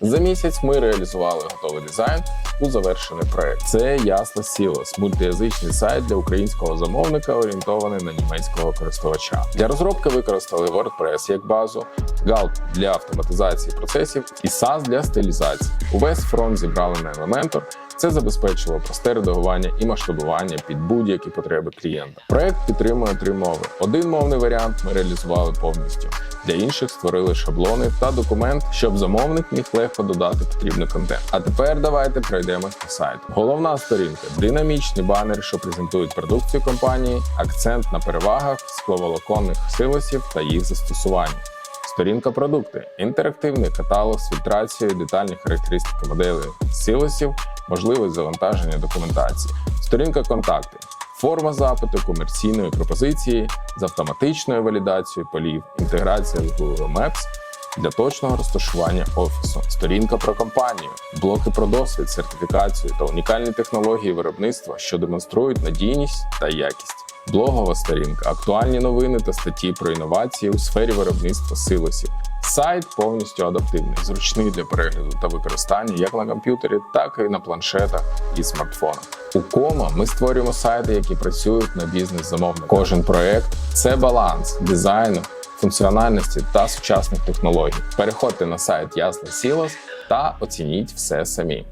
За місяць ми реалізували готовий дизайн у завершений проект. Це Ясла Сілос, мультиязичний сайт для українського замовника, орієнтований на німецького користувача. Для розробки використали WordPress як базу, Galt для автоматизації процесів і SAS для стилізації. Увесь фронт зібрали на Elementor. Це забезпечило просте редагування і масштабування під будь-які потреби клієнта. Проект підтримує три мови. Один мовний варіант ми реалізували повністю. Для інших створили шаблони та документ, щоб замовник міг легко додати потрібний контент. А тепер давайте пройдемось по сайту. Головна сторінка динамічні банери, що презентують продукцію компанії, акцент на перевагах скловолоконних силосів та їх застосування. Сторінка продукти, інтерактивний каталог з фільтрацією, детальні характеристики моделей силосів, можливість завантаження документації. Сторінка контакти, форма запиту комерційної пропозиції з автоматичною валідацією полів, інтеграція з Google Maps для точного розташування офісу. Сторінка про компанію, блоки про досвід, сертифікацію та унікальні технології виробництва, що демонструють надійність та якість. Блогова сторінка, актуальні новини та статті про інновації у сфері виробництва силосів. Сайт повністю адаптивний, зручний для перегляду та використання як на комп'ютері, так і на планшетах і смартфонах. У Кома ми створюємо сайти, які працюють на бізнес замовника. Кожен проект це баланс дизайну, функціональності та сучасних технологій. Переходьте на сайт Ясна Сілос та оцініть все самі.